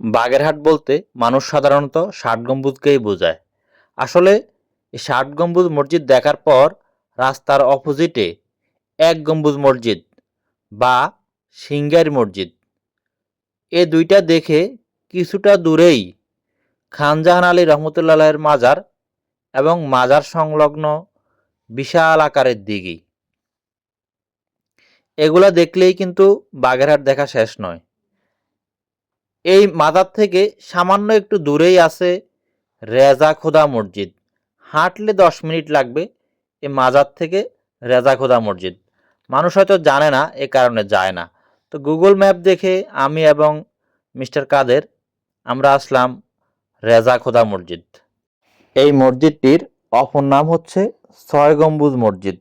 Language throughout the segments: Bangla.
বাগেরহাট বলতে মানুষ সাধারণত ষাট গম্বুজকেই বোঝায়। আসলে এই ষাট গম্বুজ মসজিদ দেখার পর রাস্তার অপোজিটে এক গম্বুজ মসজিদ বা সিঙ্গারি মসজিদ। এ দুইটা দেখে কিছুটা দূরেই খানজাহান আলী রহমতুল্লাহের মাজার এবং মাজার সংলগ্ন বিশাল আকারের দিঘি। এগুলা দেখলেই কিন্তু বাগেরহাট দেখা শেষ নয়। এই মাজার থেকে সামান্য একটু দূরেই আছে রেজা খোদা মসজিদ। হাঁটলে দশ মিনিট লাগবে এই মাজার থেকে রেজা খোদা মসজিদ। মানুষ হয়তো জানে না, এ কারণে যায় না। তো গুগল ম্যাপ দেখে আমি এবং মিস্টার কাদের আমরা আসলাম রেজা খোদা মসজিদ। এই মসজিদটির অপর নাম হচ্ছে ছয় গম্বুজ মসজিদ।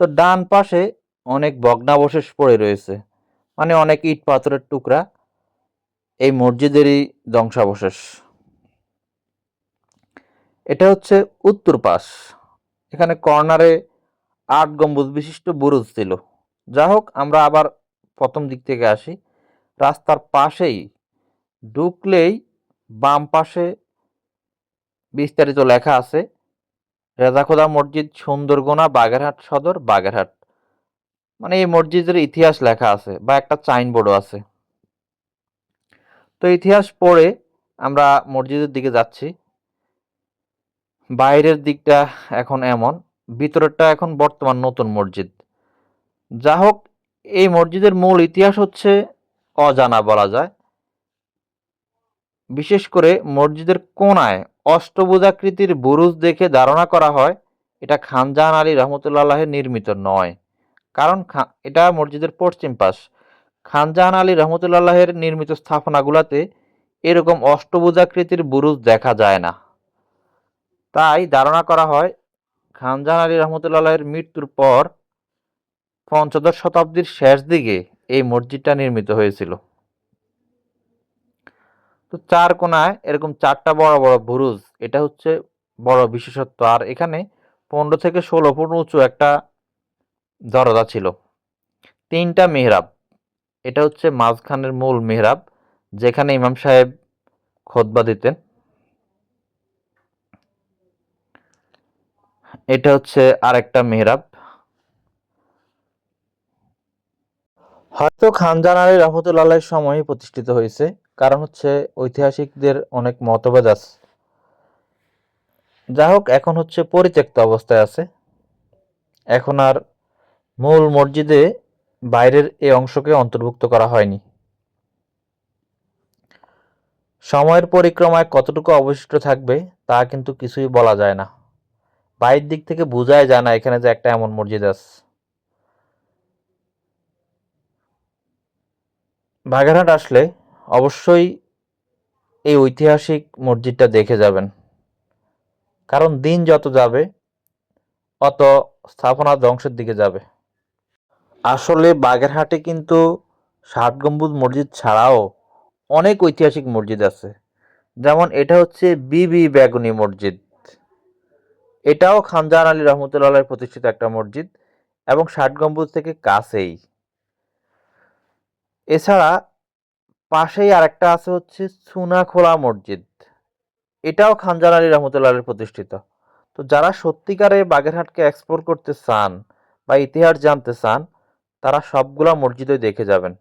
তো ডান পাশে অনেক ভগ্নাবশেষ পড়ে রয়েছে। মানে অনেক ইট পাথরের টুকরা এই মসজিদেরই ধ্বংসাবশেষ। এটা হচ্ছে উত্তর পাশ। এখানে কর্নারে আট গম্বুজ বিশিষ্ট বুরুজ ছিল। যা হোক, আমরা আবার প্রথম দিক থেকে আসি। রাস্তার পাশেই ঢুকলেই বাম পাশে বিস্তারিত লেখা আছে, রেজাখোদা মসজিদ, সুন্দরগোনা, বাগেরহাট সদর, বাগেরহাট। মানে এই মসজিদের ইতিহাস লেখা আছে বা একটা চাইন বোর্ডও আছে। তো ইতিহাস পড়ে আমরা মসজিদের দিকে যাচ্ছি। বাইরের দিকটা এখন এমন, ভিতরেরটা এখন বর্তমান নতুন মসজিদ। যা হোক, এই মসজিদের মূল ইতিহাস হচ্ছে অজানা বলা যায়। বিশেষ করে মসজিদের কোনায় অষ্টভুজাকৃতির বুরুজ দেখে ধারণা করা হয়, এটা খানজাহান আলী রহমতুল্লাহের নির্মিত নয়। কারণ এটা মসজিদের পশ্চিম পাশ। খানজাহান আলী রহমতুল্লাহের নির্মিত স্থাপনাগুলোতে এরকম অষ্টভুজাকৃতির বুরুজ দেখা যায় না। তাই ধারণা করা হয় খানজাহান আলী রহমতুল্লাহের মৃত্যুর পর পঞ্চদশ শতাব্দীর শেষ দিকে এই মসজিদটা নির্মিত হয়েছিল। তো চার কোনায় এরকম চারটা বড় বড় বুরুজ, এটা হচ্ছে বড় বিশেষত্ব। আর এখানে পনেরো থেকে ষোলো ফুট উঁচু একটা দরজা ছিল, তিনটা মেহরাব। এটা হচ্ছে মাঝখানের মূল মেহরাব, যেখানে ইমাম সাহেব খোতবা দিতেন। এটা হচ্ছে আরেকটা মেহরাব। হয়তো খানজান আলী রহমতুল্লাহের সময় প্রতিষ্ঠিত হয়েছে, কারণ হচ্ছে ঐতিহাসিকদের অনেক মতভেদ আছে। যা হোক, এখন হচ্ছে পরিত্যক্ত অবস্থায় আছে। এখন আর মূল মসজিদে বাইরের এ অংশকে অন্তর্ভুক্ত করা হয়নি। সময়ের পরিক্রমায় কতটুকু অবশিষ্ট থাকবে, তা কিন্তু কিছুই বলা যায় না। বাইরের দিক থেকে বোঝাই যায় না এখানে যে একটা এমন মসজিদ আছে। বাগেরহাট আসলে অবশ্যই এই ঐতিহাসিক মসজিদটা দেখে যাবেন। কারণ দিন যত যাবে, অত স্থাপনা ধ্বংসের দিকে যাবে। আসলে বাগেরহাটে কিন্তু ষাট গম্বুজ মসজিদ ছাড়াও অনেক ঐতিহাসিক মসজিদ আছে। যেমন এটা হচ্ছে বিবি বেগুনি মসজিদ। এটাও খানজাহান আলী রহমতুল্লাহ প্রতিষ্ঠিত একটা মসজিদ এবং ষাট গম্বুজ থেকে কাছেই। এছাড়া পাশেই আরেকটা আছে হচ্ছে সুনাখোলা মসজিদ। এটাও খানজাহান আলী রহমতুল্লাহ প্রতিষ্ঠিত। তো যারা সত্যিকারে বাগেরহাটকে এক্সপ্লোর করতে চান বা ইতিহাস জানতে চান তারা সবগুলা মসজিদে দেখে যাবেন।